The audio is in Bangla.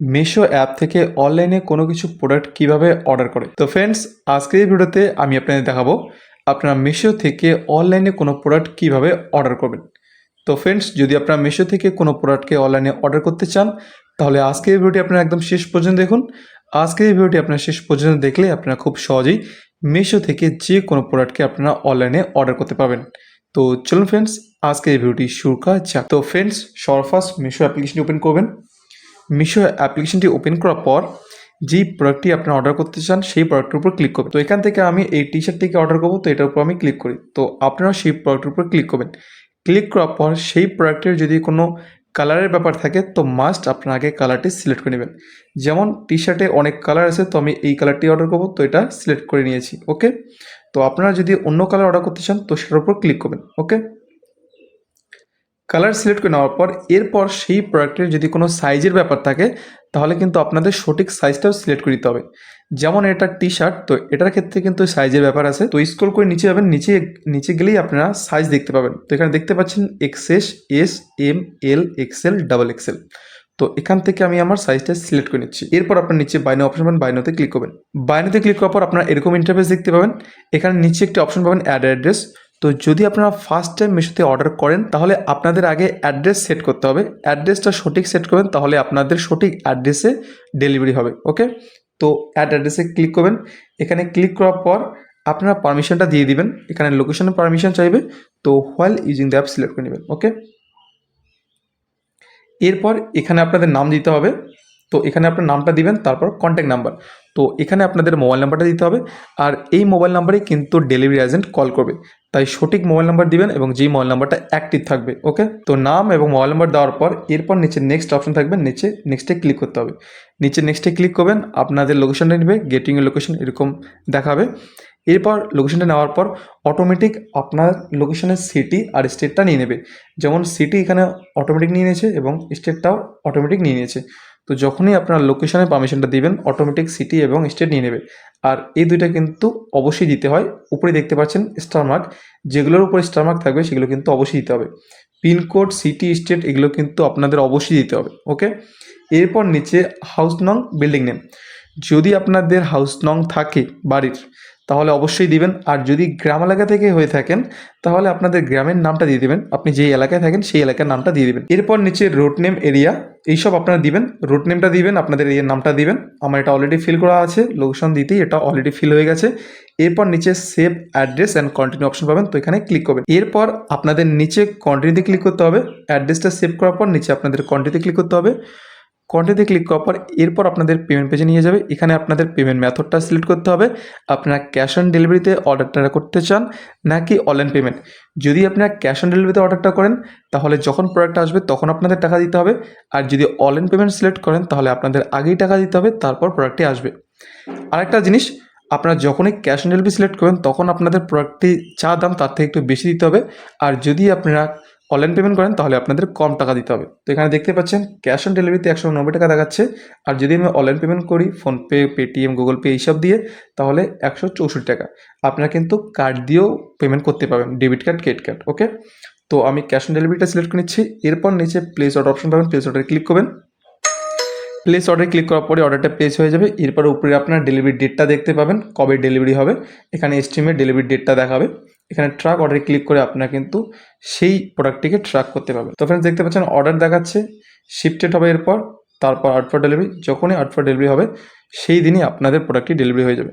মিশো অ্যাপ থেকে অনলাইনে কোনো কিছু প্রোডাক্ট কীভাবে অর্ডার করে? তো ফ্রেন্ডস আজকের এই ভিডিওতে আমি আপনাদের দেখাবো আপনারা মিশো থেকে অনলাইনে কোনো প্রোডাক্ট কীভাবে অর্ডার করবেন। তো ফ্রেন্ডস যদি আপনারা মিশো থেকে কোনো প্রোডাক্টকে অনলাইনে অর্ডার করতে চান, তাহলে আজকের এই ভিডিওটি আপনারা একদম শেষ পর্যন্ত দেখুন। আজকের এই ভিডিওটি আপনারা শেষ পর্যন্ত দেখলে আপনারা খুব সহজেই মিশো থেকে যে কোনো প্রোডাক্টকে আপনারা অনলাইনে অর্ডার করতে পারবেন। তো চলুন ফ্রেন্ডস আজকের এই ভিডিওটি শুরু করা যাক। তো ফ্রেন্ডস সবার ফার্স্ট মিশো অ্যাপ্লিকেশনটি ওপেন করবেন। মিশো অ্যাপ্লিকেশনটি ওপেন করার পর, যেই প্রোডাক্টটি আপনারা অর্ডার করতে চান, সেই প্রোডাক্টের উপর ক্লিক করবেন। তো এখান থেকে আমি এই টি শার্টটিকে অর্ডার করব, তো এটার উপর আমি ক্লিক করি। তো আপনারা সেই প্রোডাক্টের উপর ক্লিক করবেন। ক্লিক করার পর সেই প্রোডাক্টের যদি কোনো কালারের ব্যাপার থাকে, তো মাস্ট আপনার আগে কালারটি সিলেক্ট করে নেবেন। যেমন টি শার্টে অনেক কালার আছে, তো আমি এই কালারটি অর্ডার করব, তো এটা সিলেক্ট করে নিয়েছি ওকে তো আপনারা যদি অন্য কালার অর্ডার করতে চান, তো সেটার উপর ক্লিক করবেন ওকে কালার সিলেক্ট করে নেওয়ার পর, এরপর সেই প্রোডাক্টের যদি কোনো সাইজের ব্যাপার থাকে, তাহলে কিন্তু আপনাদের সঠিক সাইজটাও সিলেক্ট করে দিতে হবে। যেমন এটা টি শার্ট তো এটার ক্ষেত্রে কিন্তু সাইজের ব্যাপার আছে। তো স্ক্রল করে নিচে যাবেন, নিচে নিচে গেলেই আপনারা সাইজ দেখতে পাবেন। তো এখানে দেখতে পাচ্ছেন XS S S M L XL double XL তো এখান থেকে আমি আমার সাইজটা সিলেক্ট করে নিচ্ছি। এরপর আপনার নিচে বাইনো অপশন পাবেন বাইনোতে ক্লিক করবেন। বাইনোতে ক্লিক করার পর আপনার এরকম ইন্টারফেস দেখতে পাবেন। এখানে নিচে একটি অপশন পাবেন অ্যাড অ্যাড্রেস তো যদি আপনারা ফার্স্ট টাইম মিশোতে অর্ডার করেন, তাহলে আপনাদের আগে অ্যাড্রেস সেট করতে হবে। অ্যাড্রেসটা সঠিক সেট করবেন, তাহলে আপনাদের সঠিক অ্যাড্রেসে ডেলিভারি হবে ওকে তো অ্যাড অ্যাড্রেসে ক্লিক করবেন। এখানে ক্লিক করার পর আপনারা পারমিশনটা দিয়ে দিবেন। এখানে লোকেশনের পারমিশন চাইবে, তো while using the app select করে নেবেন ওকে এরপর এখানে আপনাদের নাম দিতে হবে, তো এখানে আপনার নামটা দিবেন, তারপর কন্ট্যাক্ট নাম্বার তো এখানে আপনাদের মোবাইল নাম্বারটা দিতে হবে, আর এই মোবাইল নাম্বারেই কিন্তু ডেলিভারি এজেন্ট কল করবে। তাই সঠিক মোবাইল নাম্বার দিবেন এবং যেই মোবাইল নাম্বারটা অ্যাক্টিভ থাকবে ওকে তো নাম এবং মোবাইল নাম্বার দেওয়ার পর এরপর নিচে নেক্সট অপশন থাকবে, নিচে নেক্সটে ক্লিক করতে হবে। নিচে নেক্সটে ক্লিক করবেন, আপনাদের লোকেশনটা নেবে গেটিং লোকেশন এরকম দেখাবে। এরপর লোকেশনটা নেওয়ার পর অটোমেটিক আপনার লোকেশনের সিটি আর স্টেটটা নিয়ে নেবে। যেমন সিটি এখানে অটোমেটিক নিয়ে নিয়েছে এবং স্টেটটাও অটোমেটিক নিয়ে নিয়েছে। তো যখনই আপনার লোকেশনের পারমিশনটা দিবেন অটোমেটিক সিটি এবং স্টেট নিয়ে নেবে। আর এই দুইটা কিন্তু অবশ্যই দিতে হয়। উপরে দেখতে পাচ্ছেন স্টার মার্ক যেগুলোর উপরে স্টার মার্ক থাকবে, সেগুলো কিন্তু অবশ্যই দিতে হবে। পিনকোড সিটি স্টেট এগুলো কিন্তু আপনাদের অবশ্যই দিতে হবে ওকে এরপর নিচে হাউস নং বিল্ডিং নেম যদি আপনাদের হাউস নং থাকে বাড়ির তাহলে অবশ্যই দিবেন। আর যদি গ্রাম এলাকা থেকে হয়ে থাকেন, তাহলে আপনাদের গ্রামের নামটা দিয়ে দেবেন। আপনি যেই এলাকায় থাকেন, সেই এলাকার নামটা দিয়ে দেবেন। এরপর নিচে রোড নেম এরিয়া এইসব আপনারা দিবেন। রোড নেমটা দিবেন, আপনাদের এরিয়ার নামটা দিবেন। আমার এটা অলরেডি ফিল করা আছে লোকেশন দিতেই এটা অলরেডি ফিল হয়ে গেছে। এরপর নিচে save address and continue option পাবেন, তো এখানে ক্লিক করবেন। এরপর আপনাদের নিচে কন্টিনিউতে ক্লিক করতে হবে। অ্যাড্রেসটা সেভ করার পর নিচে আপনাদের কন্টিনিউতে ক্লিক করতে হবে। কন্টিনিউতে ক্লিক করার পর এরপর আপনাদের পেমেন্ট পেজে নিয়ে যাবে। এখানে আপনাদের পেমেন্ট মেথডটা সিলেক্ট করতে হবে। আপনারা ক্যাশ অন ডেলিভারিতে অর্ডারটা করতে চান নাকি অনলাইন পেমেন্ট যদি আপনারা ক্যাশ অন ডেলিভারিতে অর্ডারটা করেন, তাহলে যখন প্রোডাক্ট আসবে তখন আপনাদের টাকা দিতে হবে। আর যদি অনলাইন পেমেন্ট সিলেক্ট করেন, তাহলে আপনাদের আগেই টাকা দিতে হবে, তারপর প্রোডাক্টটি আসবে। আরেকটা জিনিস, আপনারা যখনই ক্যাশ অন ডেলিভারি সিলেক্ট করবেন, তখন আপনাদের প্রোডাক্টটি যা দাম তার থেকে একটু বেশি দিতে হবে। আর যদি আপনারা অনলাইন পেমেন্ট করেন, তাহলে আপনাদের কম টাকা দিতে হবে। তো এখানে দেখতে পাচ্ছেন ক্যাশ অন ডেলিভারিতে একশো নব্বই টাকা দেখাচ্ছে। আর যদি আমি অনলাইন পেমেন্ট করি ফোনপে পেটিএম গুগল পে এইসব দিয়ে, তাহলে একশো চৌষট্টি টাকা। আপনারা কিন্তু কার্ড দিয়েও পেমেন্ট করতে পারবেন debit card credit card okay তো আমি ক্যাশ অন ডেলিভারিটা সিলেক্ট করে নিচ্ছি। এরপর নিচে প্লেস অর্ডার অপশন পাবেন প্লেস অর্ডারে ক্লিক করবেন। প্লেস অর্ডার ক্লিক করার পরে অর্ডারটা প্লেস হয়ে যাবে। এরপর উপরে আপনার ডেলিভারি ডেটটা দেখতে পাবেন, কবে ডেলিভারি হবে। এখানে এস্টিমেট ডেলিভারি ডেটটা দেখাবে। এখানে ট্রাক অর্ডারে ক্লিক করে আপনারা কিন্তু সেই প্রোডাক্টটিকে ট্র্যাক করতে পারবেন। তো ফ্রেন্ডস দেখতে পাচ্ছেন অর্ডার দেখাচ্ছে শিফটেড হবে এরপর, তারপর আউট ফর ডেলিভারি যখনই আউট ফর ডেলিভারি হবে, সেই দিনই আপনাদের প্রোডাক্টটি ডেলিভারি হয়ে যাবে।